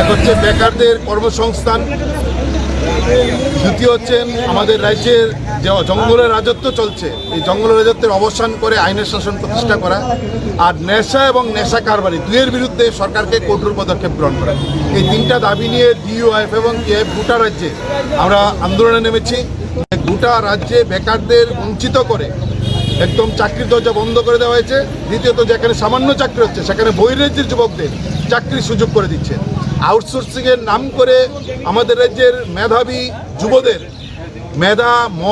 এক হচ্ছে বেকারদের কর্মসংস্থান, দ্বিতীয় হচ্ছেন আমাদের রাজ্যের যে জঙ্গলের রাজত্ব চলছে, এই জঙ্গলের রাজত্বের অবসান করে আইনের শাসন প্রতিষ্ঠা করা আর নেশা এবং নেশা কারবারি দুয়ের বিরুদ্ধে সরকারকে কঠোর পদক্ষেপ গ্রহণ করা। এই তিনটা দাবি নিয়ে ডিওএফ এবং কেএফ গোটা রাজ্যে আমরা আন্দোলনে নেমেছি। গোটা রাজ্যে বেকারদের বঞ্চিত করে একদম চাকরির দরজা বন্ধ করে দেওয়া হয়েছে। দ্বিতীয়ত যেখানে সামান্য চাকরি হচ্ছে, সেখানে বহিরাজ্যের যুবকদের চাকরির সুযোগ করে দিচ্ছে। আউটসোর্সিংয়ের নাম করে আমাদের রাজ্যের মেধাবী যুবদের, মেধা, ম,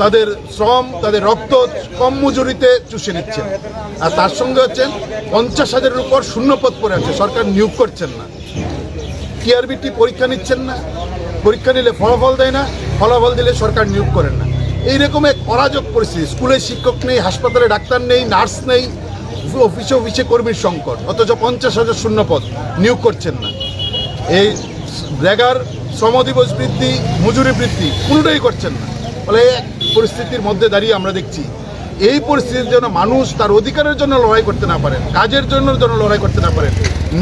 তাদের শ্রম, তাদের রক্ত কম মজুরিতে চুষে নিচ্ছে। আর তার সঙ্গে হচ্ছেন পঞ্চাশ হাজারের উপর শূন্যপদ পড়ে আছে, সরকার নিয়োগ করছেন না। টিআরবিটি পরীক্ষা নিচ্ছেন না, পরীক্ষা নিলে ফলাফল দেয় না, ফলাফল দিলে সরকার নিয়োগ করেন না। এইরকম এক অরাজক পরিস্থিতি, স্কুলে শিক্ষক নেই, হাসপাতালে ডাক্তার নেই, নার্স নেই অফিসে অফিসে কর্মীর সংকট, অথচ পঞ্চাশ হাজার শূন্য পদ নিয়োগ করছেন না। এই ব্রেগার শ্রমদিবস বৃদ্ধি, মজুরি বৃদ্ধি কোনোটাই করছেন না। ফলে পরিস্থিতির মধ্যে দাঁড়িয়ে আমরা দেখছি, এই পরিস্থিতির জন্য মানুষ তার অধিকারের জন্য লড়াই করতে না পারেন, কাজের জন্য যেন লড়াই করতে না পারেন,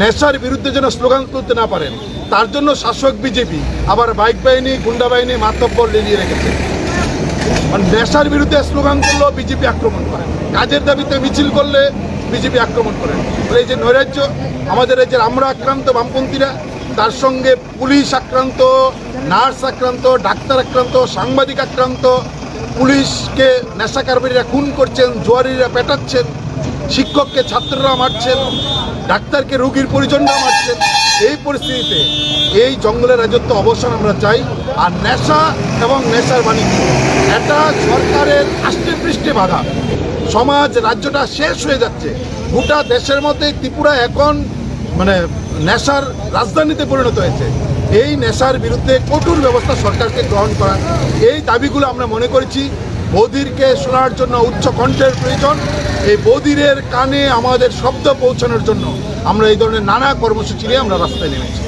নেশার বিরুদ্ধে যেন স্লোগান তুলতে না পারেন, তার জন্য শাসক বিজেপি আবার বাইক বাহিনী, গুন্ডা বাহিনী মাতব্বর লেলিয়ে রেখেছে। নেশার বিরুদ্ধে স্লোগান করলেও বিজেপি আক্রমণ করে কাজের দাবিতে মিছিল করলে বিজেপি আক্রমণ ফলে এই যে নৈরাজ্য, আমাদের এই যে আমরা আক্রান্ত বামপন্থীরা, তার সঙ্গে পুলিশ আক্রান্ত, নার্স আক্রান্ত, ডাক্তার আক্রান্ত, সাংবাদিক আক্রান্ত, পুলিশকে নেশা কারবারিরা খুন করছেন, জোয়ারিরা পেটাচ্ছেন, শিক্ষককে ছাত্ররা মারছেন, ডাক্তারকে রুগীর পরিজনরা মারছেন, এই পরিস্থিতিতে এই জঙ্গলের রাজত্ব অবসান আমরা চাই, আর নেশা এবং নেশার বাণিজ্য। এটা সরকারের আষ্টে পৃষ্ঠে বাধা। সমাজ, রাজ্যটা শেষ হয়ে যাচ্ছে। গোটা দেশের মধ্যে ত্রিপুরা এখন মানে নেশার রাজধানীতে পরিণত হয়েছে। এই নেশার বিরুদ্ধে কঠোর ব্যবস্থা সরকারকে গ্রহণ করা, এই দাবিগুলো আমরা মনে করেছি। বধিরকে শোনার জন্য উচ্চ কণ্ঠের প্রয়োজন। এই বধিরের কানে আমাদের শব্দ পৌঁছানোর জন্য আমরা এই ধরনের নানা কর্মসূচি নিয়ে আমরা রাস্তায় নেমেছি।